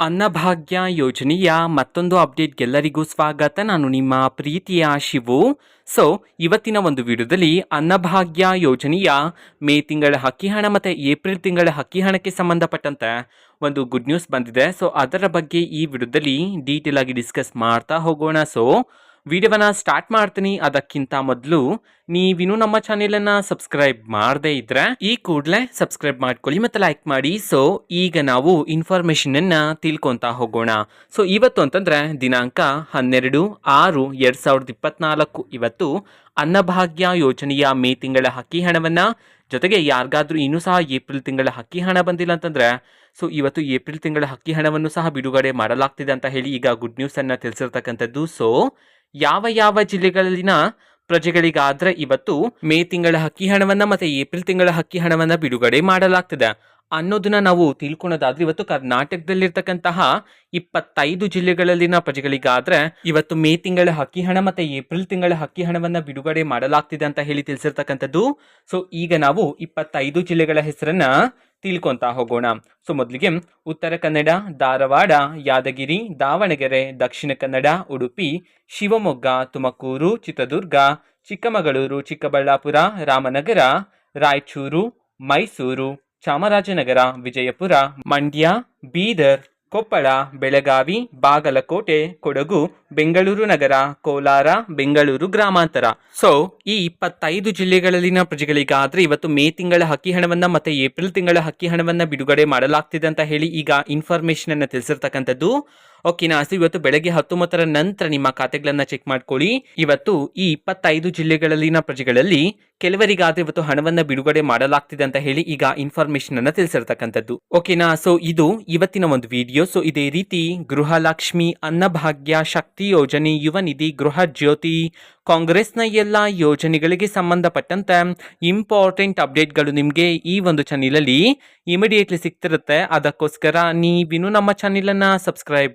ಅನ್ನಭಾಗ್ಯ ಯೋಜನೆಯ ಮತ್ತೊಂದು ಅಪ್ಡೇಟ್ಗೆಲ್ಲರಿಗೂ ಸ್ವಾಗತ. ನಾನು ನಿಮ್ಮ ಪ್ರೀತಿಯ ಶಿವು. ಸೊ ಇವತ್ತಿನ ಒಂದು ವಿಡಿಯೋದಲ್ಲಿ ಅನ್ನಭಾಗ್ಯ ಯೋಜನೆಯ ಮೇ ತಿಂಗಳ ಹಕ್ಕಿ ಹಣ ಮತ್ತು ಏಪ್ರಿಲ್ ತಿಂಗಳ ಹಕ್ಕಿ ಹಣಕ್ಕೆ ಸಂಬಂಧಪಟ್ಟಂತೆ ಒಂದು ಗುಡ್ ನ್ಯೂಸ್ ಬಂದಿದೆ. ಸೊ ಅದರ ಬಗ್ಗೆ ಈ ವಿಡಿಯೋದಲ್ಲಿ ಡೀಟೇಲ್ ಆಗಿ ಡಿಸ್ಕಸ್ ಮಾಡ್ತಾ ಹೋಗೋಣ. ಸೊ ವಿಡಿಯೋವನ್ನ ಸ್ಟಾರ್ಟ್ ಮಾಡ್ತೀನಿ. ಅದಕ್ಕಿಂತ ಮೊದಲು ನೀವಿನ್ನೂ ನಮ್ಮ ಚಾನೆಲನ್ನು ಸಬ್ಸ್ಕ್ರೈಬ್ ಮಾಡದೇ ಇದ್ರೆ ಈ ಕೂಡಲೇ ಸಬ್ಸ್ಕ್ರೈಬ್ ಮಾಡ್ಕೊಳ್ಳಿ ಮತ್ತು ಲೈಕ್ ಮಾಡಿ. ಸೊ ಈಗ ನಾವು ಇನ್ಫಾರ್ಮೇಷನನ್ನು ತಿಳ್ಕೊತಾ ಹೋಗೋಣ. ಸೊ ಇವತ್ತು ಅಂತಂದರೆ ದಿನಾಂಕ ಹನ್ನೆರಡು ಆರು ಎರಡು ಸಾವಿರದ ಇಪ್ಪತ್ನಾಲ್ಕು. ಇವತ್ತು ಅನ್ನಭಾಗ್ಯ ಯೋಜನೆಯ ಮೇ ತಿಂಗಳ ಹಕ್ಕಿ ಹಣವನ್ನು, ಜೊತೆಗೆ ಯಾರಿಗಾದರೂ ಇನ್ನೂ ಸಹ ಏಪ್ರಿಲ್ ತಿಂಗಳ ಹಕ್ಕಿ ಹಣ ಬಂದಿಲ್ಲ ಅಂತಂದರೆ ಸೊ ಇವತ್ತು ಏಪ್ರಿಲ್ ತಿಂಗಳ ಹಕ್ಕಿ ಹಣವನ್ನು ಸಹ ಬಿಡುಗಡೆ ಮಾಡಲಾಗ್ತಿದೆ ಅಂತ ಹೇಳಿ ಈಗ ಗುಡ್ ನ್ಯೂಸನ್ನು ತಿಳಿಸಿರ್ತಕ್ಕಂಥದ್ದು. ಸೊ ಯಾವ ಯಾವ ಜಿಲ್ಲೆಗಳಲ್ಲಿನ ಪ್ರಜೆಗಳಿಗಾದ್ರೆ ಇವತ್ತು ಮೇ ತಿಂಗಳ ಹಕ್ಕಿ ಹಣವನ್ನ ಮತ್ತೆ ಏಪ್ರಿಲ್ ತಿಂಗಳ ಹಕ್ಕಿ ಹಣವನ್ನ ಬಿಡುಗಡೆ ಮಾಡಲಾಗ್ತದೆ. ಅನ್ನೋದನ್ನ ನಾವು ತಿಳ್ಕೊಳೋದಾದ್ರೆ ಇವತ್ತು ಕರ್ನಾಟಕದಲ್ಲಿರ್ತಕ್ಕಂತಹ ಇಪ್ಪತ್ತೈದು ಜಿಲ್ಲೆಗಳಲ್ಲಿನ ಪ್ರಜೆಗಳಿಗಾದ್ರೆ ಇವತ್ತು ಮೇ ತಿಂಗಳ ಹಕ್ಕಿ ಹಣ ಮತ್ತೆ ಏಪ್ರಿಲ್ ತಿಂಗಳ ಹಕ್ಕಿ ಹಣವನ್ನ ಬಿಡುಗಡೆ ಮಾಡಲಾಗ್ತಿದೆ ಅಂತ ಹೇಳಿ ತಿಳಿಸಿರ್ತಕ್ಕಂಥದ್ದು. ಸೊ ಈಗ ನಾವು ಇಪ್ಪತ್ತೈದು ಜಿಲ್ಲೆಗಳ ಹೆಸರನ್ನ ತಿಳ್ಕೊಂತಾ ಹೋಗೋಣ. ಸೊ ಮೊದಲಿಗೆ ಉತ್ತರ ಕನ್ನಡ, ಧಾರವಾಡ, ಯಾದಗಿರಿ, ದಾವಣಗೆರೆ, ದಕ್ಷಿಣ ಕನ್ನಡ, ಉಡುಪಿ, ಶಿವಮೊಗ್ಗ, ತುಮಕೂರು, ಚಿತ್ರದುರ್ಗ, ಚಿಕ್ಕಮಗಳೂರು, ಚಿಕ್ಕಬಳ್ಳಾಪುರ, ರಾಮನಗರ, ರಾಯಚೂರು, ಮೈಸೂರು, ಚಾಮರಾಜನಗರ, ವಿಜಯಪುರ, ಮಂಡ್ಯ, ಬೀದರ್ ಕೊಪ್ಪಳ, ಬೆಳಗಾವಿ, ಬಾಗಲಕೋಟೆ, ಕೊಡಗು, ಬೆಂಗಳೂರು ನಗರ, ಕೋಲಾರ, ಬೆಂಗಳೂರು ಗ್ರಾಮಾಂತರ. ಸೊ ಈ ಇಪ್ಪತ್ತೈದು ಜಿಲ್ಲೆಗಳಲ್ಲಿನ ಪ್ರಜೆಗಳಿಗಾದ್ರೆ ಇವತ್ತು ಮೇ ತಿಂಗಳ ಹಕ್ಕಿ ಹಣವನ್ನ ಮತ್ತೆ ಏಪ್ರಿಲ್ ತಿಂಗಳ ಹಕ್ಕಿ ಹಣವನ್ನ ಬಿಡುಗಡೆ ಮಾಡಲಾಗ್ತಿದೆ ಅಂತ ಹೇಳಿ ಈಗ ಇನ್ಫಾರ್ಮೇಶನ್ ಅನ್ನ ತಿಳಿಸಿರ್ತಕ್ಕಂಥದ್ದು. ಓಕೆನಾ ಸೊ ಇವತ್ತು ಬೆಳಗ್ಗೆ ಹತ್ತೊಂಬತ್ತರ ನಂತರ ನಿಮ್ಮ ಖಾತೆಗಳನ್ನ ಚೆಕ್ ಮಾಡ್ಕೊಳ್ಳಿ. ಇವತ್ತು ಈ ಇಪ್ಪತ್ತೈದು ಜಿಲ್ಲೆಗಳಲ್ಲಿನ ಪ್ರಜೆಗಳಲ್ಲಿ ಕೆಲವರಿಗಾದ್ರೆ ಇವತ್ತು ಹಣವನ್ನ ಬಿಡುಗಡೆ ಮಾಡಲಾಗ್ತಿದೆ ಅಂತ ಹೇಳಿ ಈಗ ಇನ್ಫಾರ್ಮೇಶನ್ ಅನ್ನ ತಿಳಿಸಿರ್ತಕ್ಕಂಥದ್ದು. ಓಕೆನಾ ಸೊ ಇದು ಇವತ್ತಿನ ಒಂದು ವಿಡಿಯೋ ಸೊ ಇದೇ ರೀತಿ ಗೃಹಲಕ್ಷ್ಮಿ ಅನ್ನಭಾಗ್ಯ ಶಕ್ತಿ ಯೋಜನೆ, ಯುವ ನಿಧಿ, ಗೃಹ ಜ್ಯೋತಿ, ಕಾಂಗ್ರೆಸ್ನ ಎಲ್ಲ ಯೋಜನೆಗಳಿಗೆ ಸಂಬಂಧಪಟ್ಟಂತೆ ಇಂಪಾರ್ಟೆಂಟ್ ಅಪ್ಡೇಟ್ಗಳು ನಿಮಗೆ ಈ ಒಂದು ಚಾನಲಲ್ಲಿ ಇಮಿಡಿಯೇಟ್ಲಿ ಸಿಗ್ತಿರುತ್ತೆ. ಅದಕ್ಕೋಸ್ಕರ ನೀವಿನ್ನೂ ನಮ್ಮ ಚಾನಲನ್ನು ಸಬ್ಸ್ಕ್ರೈಬ್